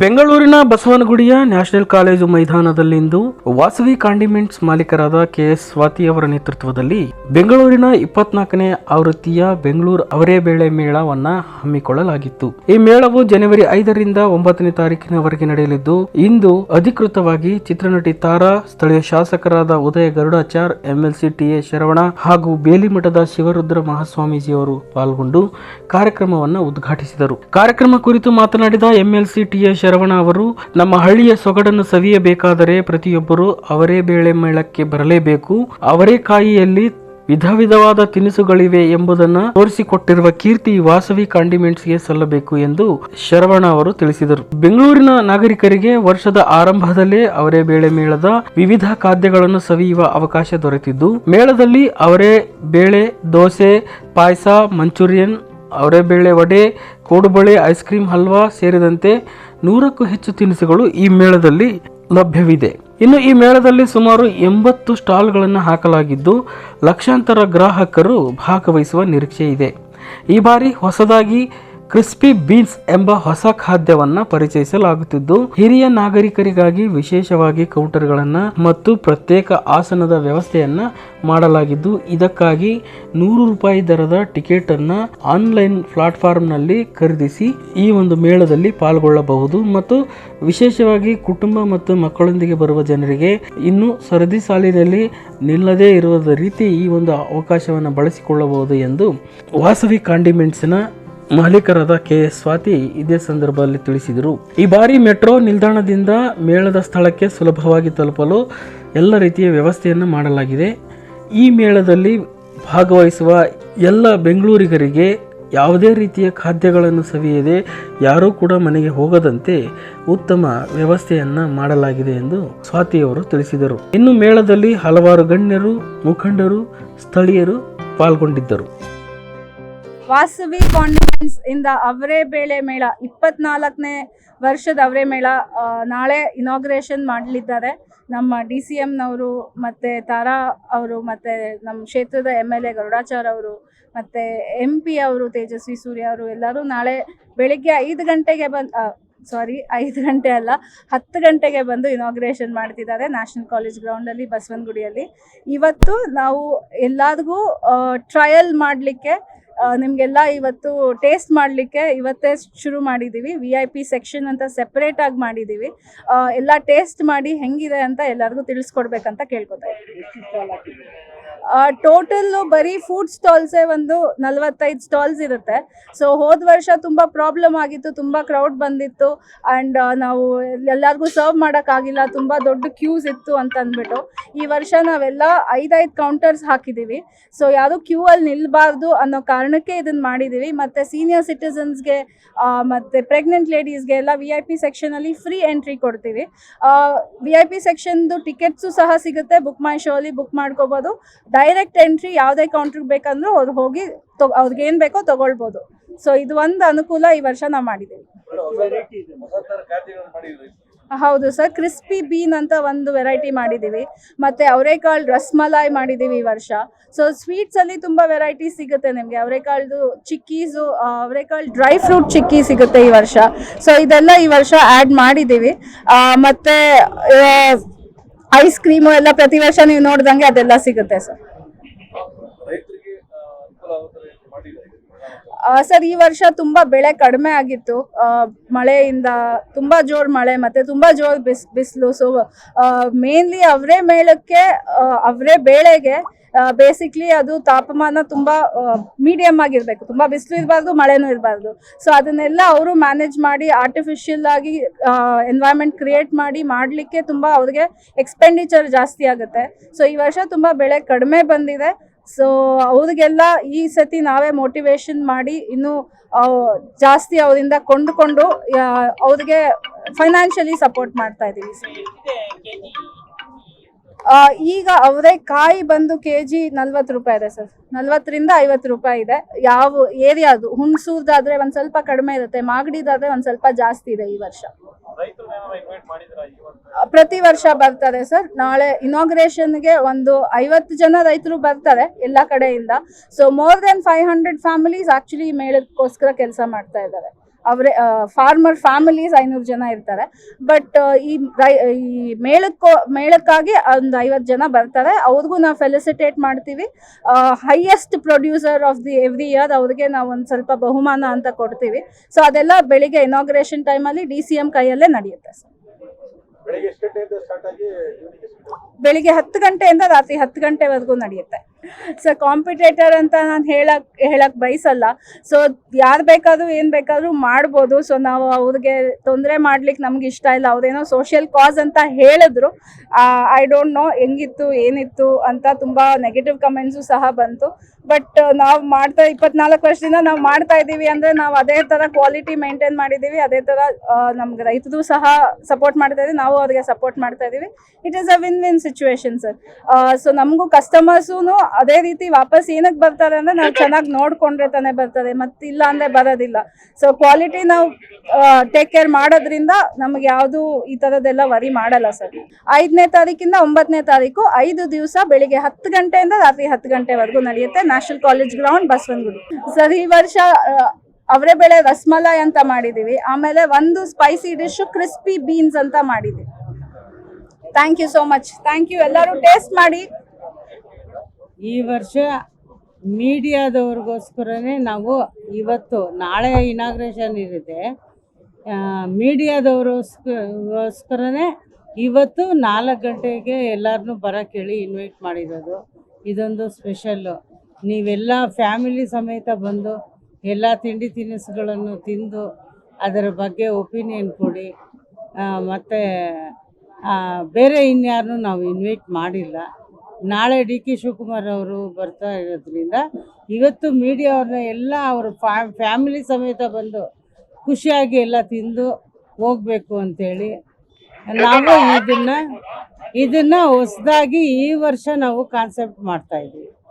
ಬೆಂಗಳೂರಿನ ಬಸವನಗುಡಿಯ national college ಮೈದಾನದಲ್ಲಿಂದು ವಾಸವಿ ಕಾಂಡಿಮೆಂಟ್ಸ್ ಮಾಲೀಕರಾದ ಕೆ ಎಸ್ ಸ್ವಾತಿ ಅವರ ನೇತೃತ್ವದಲ್ಲಿ ಬೆಂಗಳೂರಿನ ಇಪ್ಪತ್ನಾಲ್ಕನೇ ಆವೃತ್ತಿಯ ಬೆಂಗಳೂರು ಅವರೇ ಬೇಳೆ ಮೇಳವನ್ನ ಹಮ್ಮಿಕೊಳ್ಳಲಾಗಿತ್ತು. ಈ ಮೇಳವು ಜನವರಿ ಐದರಿಂದ ಒಂಬತ್ತನೇ ತಾರೀಕಿನವರೆಗೆ ನಡೆಯಲಿದ್ದು, ಇಂದು ಅಧಿಕೃತವಾಗಿ ಚಿತ್ರನಟಿ ತಾರಾ, ಸ್ಥಳೀಯ ಶಾಸಕರಾದ ಉದಯ ಗರುಡಾಚಾರ್, ಎಂಎಲ್ಸಿ ಟಿಎ ಶರವಣ ಹಾಗೂ ಬೇಲಿಮಠದ ಶಿವರುದ್ರ ಮಹಾಸ್ವಾಮೀಜಿಯವರು ಪಾಲ್ಗೊಂಡು ಕಾರ್ಯಕ್ರಮವನ್ನು ಉದ್ಘಾಟಿಸಿದರು. ಕಾರ್ಯಕ್ರಮ ಕುರಿತು ಮಾತನಾಡಿದ ಎಂಎಲ್ಸಿ ಟಿಎ ಶರವಣ ಅವರು, ನಮ್ಮ ಹಳ್ಳಿಯ ಸೊಗಡನ್ನು ಸವಿಯಬೇಕಾದರೆ ಪ್ರತಿಯೊಬ್ಬರು ಅವರೇ ಬೇಳೆ ಮೇಳಕ್ಕೆ ಬರಲೇಬೇಕು. ಅವರೇಕಾಯಿಯಲ್ಲಿ ವಿಧ ವಿಧವಾದ ತಿನಿಸುಗಳಿವೆ ಎಂಬುದನ್ನು ತೋರಿಸಿಕೊಟ್ಟಿರುವ ಕೀರ್ತಿ ವಾಸವಿ ಕಾಂಡಿಮೆಂಟ್ಸ್ಗೆ ಸಲ್ಲಬೇಕು ಎಂದು ಶರವಣ ಅವರು ತಿಳಿಸಿದರು. ಬೆಂಗಳೂರಿನ ನಾಗರಿಕರಿಗೆ ವರ್ಷದ ಆರಂಭದಲ್ಲೇ ಅವರೇ ಬೇಳೆ ಮೇಳದ ವಿವಿಧ ಖಾದ್ಯಗಳನ್ನು ಸವಿಯುವ ಅವಕಾಶ ದೊರೆತಿದ್ದು, ಮೇಳದಲ್ಲಿ ಅವರೇ ಬೇಳೆ, ದೋಸೆ, ಪಾಯಸ, ಮಂಚೂರಿಯನ್, ಅವರೇ ಬೇಳೆ ವಡೆ, ಕೋಡುಬಳೆ, ಐಸ್ ಕ್ರೀಮ್ ಹಲ್ವಾ ಸೇರಿದಂತೆ ನೂರಕ್ಕೂ ಹೆಚ್ಚು ತಿನಿಸುಗಳು ಈ ಮೇಳದಲ್ಲಿ ಲಭ್ಯವಿದೆ. ಇನ್ನು ಈ ಮೇಳದಲ್ಲಿ ಸುಮಾರು ಎಂಬತ್ತು ಸ್ಟಾಲ್ಗಳನ್ನು ಹಾಕಲಾಗಿದ್ದು, ಲಕ್ಷಾಂತರ ಗ್ರಾಹಕರು ಭಾಗವಹಿಸುವ ನಿರೀಕ್ಷೆ ಇದೆ ಈ ಬಾರಿ ಹೊಸದಾಗಿ ಕ್ರಿಸ್ಪಿ ಬೀನ್ಸ್ ಎಂಬ ಹೊಸ ಖಾದ್ಯವನ್ನ ಪರಿಚಯಿಸಲಾಗುತ್ತಿದ್ದು, ಹಿರಿಯ ನಾಗರಿಕರಿಗಾಗಿ ವಿಶೇಷವಾಗಿ ಕೌಂಟರ್ಗಳನ್ನು ಮತ್ತು ಪ್ರತ್ಯೇಕ ಆಸನದ ವ್ಯವಸ್ಥೆಯನ್ನ ಮಾಡಲಾಗಿದ್ದು, ಇದಕ್ಕಾಗಿ ನೂರು ರೂಪಾಯಿ ದರದ ಟಿಕೆಟ್ ಅನ್ನ ಆನ್ಲೈನ್ ಪ್ಲಾಟ್ಫಾರ್ಮ್ನಲ್ಲಿ ಖರೀದಿಸಿ ಈ ಒಂದು ಮೇಳದಲ್ಲಿ ಪಾಲ್ಗೊಳ್ಳಬಹುದು ಮತ್ತು ವಿಶೇಷವಾಗಿ ಕುಟುಂಬ ಮತ್ತು ಮಕ್ಕಳೊಂದಿಗೆ ಬರುವ ಜನರಿಗೆ ಇನ್ನು ಸರದಿ ಸಾಲಿನಲ್ಲಿ ನಿಲ್ಲದೇ ಇರುವ ರೀತಿ ಈ ಒಂದು ಅವಕಾಶವನ್ನು ಬಳಸಿಕೊಳ್ಳಬಹುದು ಎಂದು ವಾಸವಿ ಕಾಂಡಿಮೆಂಟ್ಸ್ನ ಮಾಲೀಕರಾದ ಕೆ ಎಸ್ ಸ್ವಾತಿ ಇದೇ ಸಂದರ್ಭದಲ್ಲಿ ತಿಳಿಸಿದರು, ಈ ಬಾರಿ ಮೆಟ್ರೋ ನಿಲ್ದಾಣದಿಂದ ಮೇಳದ ಸ್ಥಳಕ್ಕೆ ಸುಲಭವಾಗಿ ತಲುಪಲು ಎಲ್ಲ ರೀತಿಯ ವ್ಯವಸ್ಥೆಯನ್ನು ಮಾಡಲಾಗಿದೆ. ಈ ಮೇಳದಲ್ಲಿ ಭಾಗವಹಿಸುವ ಎಲ್ಲ ಬೆಂಗಳೂರಿಗರಿಗೆ ಯಾವುದೇ ರೀತಿಯ ಖಾದ್ಯಗಳನ್ನು ಸವಿಯದೆ ಯಾರೂ ಕೂಡ ಮನೆಗೆ ಹೋಗದಂತೆ ಉತ್ತಮ ವ್ಯವಸ್ಥೆಯನ್ನು ಮಾಡಲಾಗಿದೆ ಎಂದು ಸ್ವಾತಿಯವರು ತಿಳಿಸಿದರು. ಇನ್ನು ಮೇಳದಲ್ಲಿ ಹಲವಾರು ಗಣ್ಯರು, ಮುಖಂಡರು, ಸ್ಥಳೀಯರು ಪಾಲ್ಗೊಂಡಿದ್ದರು. ವಾಸವಿ ಕಾಂಡಿಮೆಂಟ್ಸ್ ಇಂದ ಅವರೇ ಬೇಳೆ ಮೇಳ, ಇಪ್ಪತ್ನಾಲ್ಕನೇ ವರ್ಷದ ಅವರೇ ಮೇಳ ನಾಳೆ ಇನಾಗ್ರೇಷನ್ ಮಾಡಲಿದ್ದಾರೆ. ನಮ್ಮ ಡಿ ಸಿ ಎಮ್ನವರು ಮತ್ತು ತಾರಾ ಅವರು ಮತ್ತು ನಮ್ಮ ಕ್ಷೇತ್ರದ ಎಂ ಎಲ್ ಎ ಗರುಡಾಚಾರ್ ಅವರು ಮತ್ತು ಎಂ ಪಿ ಅವರು ತೇಜಸ್ವಿ ಸೂರ್ಯ ಅವರು ಎಲ್ಲರೂ ನಾಳೆ ಬೆಳಿಗ್ಗೆ ಐದು ಗಂಟೆಗೆ ಬಂದು ಸಾರಿ ಐದು ಗಂಟೆ ಅಲ್ಲ, ಹತ್ತು ಗಂಟೆಗೆ ಬಂದು ಇನಾಗ್ರೇಷನ್ ಮಾಡ್ತಿದ್ದಾರೆ ನ್ಯಾಷನಲ್ ಕಾಲೇಜ್ ಗ್ರೌಂಡಲ್ಲಿ ಬಸವನಗುಡಿಯಲ್ಲಿ. ಇವತ್ತು ನಾವು ಎಲ್ಲರಿಗೂ ಟ್ರಯಲ್ ಮಾಡಲಿಕ್ಕೆ ನಿಮಗೆಲ್ಲ ಇವತ್ತು ಟೇಸ್ಟ್ ಮಾಡಲಿಕ್ಕೆ ಇವತ್ತೇ ಶುರು ಮಾಡಿದ್ದೀವಿ ವಿ ಐ ಪಿ ಸೆಕ್ಷನ್ ಅಂತ ಸೆಪ್ರೇಟಾಗಿ ಮಾಡಿದ್ದೀವಿ ಮಾಡಿದೀವಿ. ಎಲ್ಲ ಟೇಸ್ಟ್ ಮಾಡಿ ಹೆಂಗಿದೆ ಅಂತ ಎಲ್ಲರಿಗೂ ತಿಳಿಸ್ಕೊಡ್ಬೇಕಂತ ಕೇಳ್ಕೊತಾ ಇದ್ದೀನಿ ಟೋಟಲ್ ಬರೀ ಫುಡ್ ಸ್ಟಾಲ್ಸೇ ಒಂದು ನಲವತ್ತೈದು ಸ್ಟಾಲ್ಸ್ ಇರುತ್ತೆ. ಸೊ ಹೋದ ವರ್ಷ ತುಂಬ ಪ್ರಾಬ್ಲಮ್ ಆಗಿತ್ತು, ತುಂಬ ಕ್ರೌಡ್ ಬಂದಿತ್ತು ಆ್ಯಂಡ್ ನಾವು ಎಲ್ಲರಿಗೂ ಸರ್ವ್ ಮಾಡೋಕ್ಕಾಗಿಲ್ಲ ತುಂಬ ದೊಡ್ಡ ಕ್ಯೂಸ್ ಇತ್ತು ಅಂತ ಅಂದ್ಬಿಟ್ಟು ಈ ವರ್ಷ ನಾವೆಲ್ಲ ಐದೈದು ಕೌಂಟರ್ಸ್ ಹಾಕಿದ್ದೀವಿ ಸೊ ಯಾವುದು ಕ್ಯೂ ಅಲ್ಲಿ ನಿಲ್ಲಬಾರ್ದು ಅನ್ನೋ ಕಾರಣಕ್ಕೆ ಇದನ್ನು ಮಾಡಿದ್ದೀವಿ ಮತ್ತು ಸೀನಿಯರ್ ಸಿಟಿಸನ್ಸ್ಗೆ ಮತ್ತು ಪ್ರೆಗ್ನೆಂಟ್ ಲೇಡೀಸ್ಗೆ ಎಲ್ಲ ವಿ ಐ ಪಿ ಸೆಕ್ಷನಲ್ಲಿ ಫ್ರೀ ಎಂಟ್ರಿ ಕೊಡ್ತೀವಿ. ವಿ ಐ ಪಿ ಸೆಕ್ಷನ್ದು ಟಿಕೆಟ್ಸು ಸಹ ಸಿಗುತ್ತೆ. ಬುಕ್ ಮೈ ಅಲ್ಲಿ ಬುಕ್ ಮಾಡ್ಕೋಬೋದು. ಡೈರೆಕ್ಟ್ ಎಂಟ್ರಿ ಯಾವುದೇ ಕೌಂಟ್ರಿಗೆ ಬೇಕಂದ್ರೂ ಅವ್ರು ಹೋಗಿ ಅವ್ರಿಗೆ ಏನು ಬೇಕೋ ತಗೊಳ್ಬೋದು. ಸೊ ಇದು ಒಂದು ಅನುಕೂಲ ಈ ವರ್ಷ ನಾವು ಮಾಡಿದ್ದೀವಿ ಹೌದು ಸರ್ ಕ್ರಿಸ್ಪಿ ಬೀನ್ ಅಂತ ಒಂದು ವೆರೈಟಿ ಮಾಡಿದ್ದೀವಿ ಮತ್ತು ಅವರೆಕಾಳು ರಸ್ಮಲಾಯ್ ಮಾಡಿದ್ದೀವಿ ಈ ವರ್ಷ. ಸೊ ಸ್ವೀಟ್ಸಲ್ಲಿ ತುಂಬ ವೆರೈಟಿ ಸಿಗುತ್ತೆ ನಿಮಗೆ. ಅವರೆಕಾಳ್ದು ಚಿಕ್ಕೀಸು ಅವರೆಕಾಳು ಡ್ರೈ ಫ್ರೂಟ್ ಚಿಕ್ಕಿ ಸಿಗುತ್ತೆ ಈ ವರ್ಷ. ಸೊ ಇದೆಲ್ಲ ಈ ವರ್ಷ ಆ್ಯಡ್ ಮಾಡಿದ್ದೀವಿ ಮತ್ತೆ ಐಸ್ ಕ್ರೀಮು ಎಲ್ಲ ಪ್ರತಿ ವರ್ಷ ನೀವು ನೋಡ್ದಂಗೆ ಅದೆಲ್ಲ ಸಿಗುತ್ತೆ ಸರ್. ಸರ್, ಈ ವರ್ಷ ತುಂಬಾ ಬೆಳೆ ಕಡಿಮೆ ಆಗಿತ್ತು. ಮಳೆಯಿಂದ ತುಂಬಾ ಜೋರ್ ಮಳೆ ಮತ್ತೆ ತುಂಬಾ ಜೋರ್ ಬಿಸ್, ಬಿಸಿಲು. ಸೊ ಮೇನ್ಲಿ ಅವರೇ ಮೇಳಕ್ಕೆ ಅವರೇ ಬೇಳೆಗೆ ಬೇಸಿಕ್ಲಿ ಅದು ತಾಪಮಾನ ತುಂಬಾ ಮೀಡಿಯಂ ಆಗಿರ್ಬೇಕು. ತುಂಬಾ ಬಿಸಿಲು ಇರಬಾರ್ದು, ಮಳೆನೂ ಇರಬಾರ್ದು. ಸೊ ಅದನ್ನೆಲ್ಲ ಅವರು ಮ್ಯಾನೇಜ್ ಮಾಡಿ ಆರ್ಟಿಫಿಷಿಯಲ್ ಆಗಿ ಎನ್ವೈರನ್ಮೆಂಟ್ ಕ್ರಿಯೇಟ್ ಮಾಡಿ ಮಾಡಲಿಕ್ಕೆ ತುಂಬಾ ಅವ್ರಿಗೆ ಎಕ್ಸ್ಪೆಂಡಿಚರ್ ಜಾಸ್ತಿ ಆಗುತ್ತೆ. ಸೊ ಈ ವರ್ಷ ತುಂಬಾ ಬೆಳೆ ಕಡಿಮೆ ಬಂದಿದೆ. ಸೊ ಅವ್ರಿಗೆಲ್ಲ ಈ ಸತಿ ನಾವೇ ಮೋಟಿವೇಶನ್ ಮಾಡಿ ಇನ್ನೂ ಜಾಸ್ತಿ ಅವರಿಂದ ಕೊಂಡುಕೊಂಡು ಅವ್ರಿಗೆ ಫೈನಾನ್ಷಿಯಲಿ ಸಪೋರ್ಟ್ ಮಾಡ್ತಾ ಇದ್ದೀವಿ ಸರ್. ಈಗ ಅವರೆಕಾಯಿ ಬಂದು ಕೆ ಜಿ ನಲ್ವತ್ತು ರೂಪಾಯಿ ಇದೆ ಸರ್. ನಲ್ವತ್ತರಿಂದ ಐವತ್ತು ರೂಪಾಯಿ ಇದೆ. ಯಾವ ಏರಿಯಾದು ಹುಣಸೂರ್ದಾದ್ರೆ ಒಂದು ಸ್ವಲ್ಪ ಕಡಿಮೆ ಇರುತ್ತೆ. ಮಾಗಡಿದಾದ್ರೆ ಒಂದು ಸ್ವಲ್ಪ ಜಾಸ್ತಿ ಇದೆ ಈ ವರ್ಷ. ಪ್ರತಿ ವರ್ಷ ಬರ್ತಾರೆ ಸರ್. ನಾಳೆ ಇನಾಗ್ರೇಷನ್ಗೆ ಒಂದು ಐವತ್ತು ಜನ ರೈತರು ಬರ್ತಾರೆ ಎಲ್ಲ ಕಡೆಯಿಂದ. So more than five hundred families actually ಮೇಳಕ್ಕೋಸ್ಕರ ಕೆಲಸ ಮಾಡ್ತಾ ಇದ್ದಾರೆ. ಅವರೇ ಫಾರ್ಮರ್ ಫ್ಯಾಮಿಲೀಸ್ ಐನೂರು ಜನ ಇರ್ತಾರೆ. ಬಟ್ ಈ ರೈ ಈ ಮೇಳಕ್ಕೋ ಮೇಳಕ್ಕಾಗಿ ಒಂದು ಐವತ್ತು ಜನ ಬರ್ತಾರೆ. ಅವ್ರಿಗೂ ನಾವು ಫೆಲಿಸಿಟೇಟ್ ಮಾಡ್ತೀವಿ. Highest producer of the every year ಅವ್ರಿಗೆ ನಾವು ಒಂದು ಸ್ವಲ್ಪ ಬಹುಮಾನ ಅಂತ ಕೊಡ್ತೀವಿ. ಸೊ ಅದೆಲ್ಲ ಬೆಳಿಗ್ಗೆ ಇನಾಗ್ರೇಷನ್ ಟೈಮಲ್ಲಿ ಡಿ ಸಿ ಎಂ ಕೈಯಲ್ಲೇ ನಡೆಯುತ್ತೆ ಸರ್. ಬೆಳಿಗ್ಗೆ ಹತ್ತು ಗಂಟೆಯಿಂದ ರಾತ್ರಿ ಹತ್ತು ಗಂಟೆವರೆಗೂ ನಡೆಯುತ್ತೆ. ಸೊ ಕಾಂಪಿಟೇಟರ್ ಅಂತ ನಾನು ಹೇಳಕ್ ಹೇಳಕ್ ಬಯಸಲ್ಲ. ಸೊ ಯಾರು ಬೇಕಾದ್ರೂ, ಏನು ಬೇಕಾದ್ರೂ ಮಾಡ್ಬೋದು. ಸೊ ನಾವು ಅವ್ರಿಗೆ ತೊಂದರೆ ಮಾಡ್ಲಿಕ್ಕೆ ನಮ್ಗೆ ಇಷ್ಟ ಇಲ್ಲ. ಅವ್ರೇನೋ ಸೋಷಿಯಲ್ ಕಾಸ್ ಅಂತ ಹೇಳಿದ್ರು. ಐ ಡೋಂಟ್ ನೋ ಹೆಂಗಿತ್ತು, ಏನಿತ್ತು ಅಂತ ತುಂಬ ನೆಗೆಟಿವ್ ಕಮೆಂಟ್ಸು ಸಹ ಬಂತು. ಬಟ್ ನಾವು ಮಾಡ್ತಾ, ಇಪ್ಪತ್ನಾಲ್ಕು ವರ್ಷದಿಂದ ನಾವು ಮಾಡ್ತಾ ಇದ್ದೀವಿ ಅಂದರೆ ನಾವು ಅದೇ ಥರ ಕ್ವಾಲಿಟಿ ಮೇಂಟೈನ್ ಮಾಡಿದ್ದೀವಿ. ಅದೇ ಥರ ನಮ್ಗೆ ರೈತರು ಸಹ ಸಪೋರ್ಟ್ ಮಾಡ್ತಾ ಇದ್ದೀವಿ. ನಾವು ಅವ್ರಿಗೆ ಸಪೋರ್ಟ್ ಮಾಡ್ತಾ ಇದ್ದೀವಿ. It is a win win situation sir so ನಮಗೂ ಕಸ್ಟಮರ್ಸೂ ಅದೇ ರೀತಿ ವಾಪಸ್ ಏನಕ್ಕೆ ಬರ್ತಾರೆ ಅಂದರೆ ನಾವು ಚೆನ್ನಾಗಿ ನೋಡ್ಕೊಂಡ್ರೆ ತಾನೇ ಬರ್ತಾರೆ ಇಲ್ಲ ಅಂದರೆ ಬರೋದಿಲ್ಲ. ಸೊ ಕ್ವಾಲಿಟಿ ನಾವು ಟೇಕ್ ಕೇರ್ ಮಾಡೋದ್ರಿಂದ ನಮಗೆ ಯಾವುದು ಈ ಥರದ್ದೆಲ್ಲ ವರಿ ಮಾಡಲ್ಲ ಸರ್ ಐದನೇ ತಾರೀಕಿಂದ ಒಂಬತ್ತನೇ ತಾರೀಕು ಐದು ದಿವಸ ಬೆಳಿಗ್ಗೆ ಹತ್ತು ಗಂಟೆಯಿಂದ ರಾತ್ರಿ ಹತ್ತು ಗಂಟೆವರೆಗೂ ನಡೆಯುತ್ತೆ national college ground Basavanagudi. Sir ಈ ವರ್ಷ ಅವರೇ ಬೆಳೆ ರಸ್ಮಲೈ ಅಂತ ಮಾಡಿದ್ದೀವಿ ಆಮೇಲೆ ಒಂದು ಸ್ಪೈಸಿ ಡಿಶ್ ಕ್ರಿಸ್ಪಿ ಬೀನ್ಸ್ ಅಂತ ಮಾಡಿದ್ದೀವಿ thank you so much thank you ಎಲ್ಲರೂ ಟೇಸ್ಟ್ ಮಾಡಿ. ಈ ವರ್ಷ ಮೀಡಿಯಾದವ್ರಿಗೋಸ್ಕರನೇ ನಾವು ಇವತ್ತು ನಾಳೆ ಇನಾಗ್ರೇಷನ್ ಇರುತ್ತೆ. ಮೀಡಿಯಾದವ್ರಿಗೋಸ್ಕರನೇ ಇವತ್ತು ನಾಲ್ಕು ಗಂಟೆಗೆ ಎಲ್ಲರನ್ನೂ ಬರೋಕ್ಕೆ ಹೇಳಿ ಇನ್ವೈಟ್ ಮಾಡಿರೋದು. ಇದೊಂದು ಸ್ಪೆಷಲ್ಲು ನೀವೆಲ್ಲ ಫ್ಯಾಮಿಲಿ ಸಮೇತ ಬಂದು ಎಲ್ಲ ತಿಂಡಿ ತಿನಿಸುಗಳನ್ನು ತಿಂದು ಅದರ ಬಗ್ಗೆ ಒಪಿನಿಯನ್ ಕೊಡಿ. ಮತ್ತು ಬೇರೆ ಇನ್ಯಾರನ್ನೂ ನಾವು ಇನ್ವೈಟ್ ಮಾಡಿಲ್ಲ. ನಾಳೆ ಡಿ ಕೆ ಶಿವಕುಮಾರ್ ಅವರು ಬರ್ತಾ ಇರೋದ್ರಿಂದ ಇವತ್ತು ಮೀಡಿಯಾ ಅವ್ರನ್ನ ಎಲ್ಲ ಅವರು ಫ್ಯಾಮಿಲಿ ಸಮೇತ ಬಂದು ಖುಷಿಯಾಗಿ ಎಲ್ಲ ತಿಂದು ಹೋಗ್ಬೇಕು ಅಂತೇಳಿ. ನಾವು ಇದನ್ನ ಇದನ್ನ ಹೊಸದಾಗಿ ಈ ವರ್ಷ ನಾವು ಕಾನ್ಸೆಪ್ಟ್ ಮಾಡ್ತಾ ಇದ್ದೀವಿ.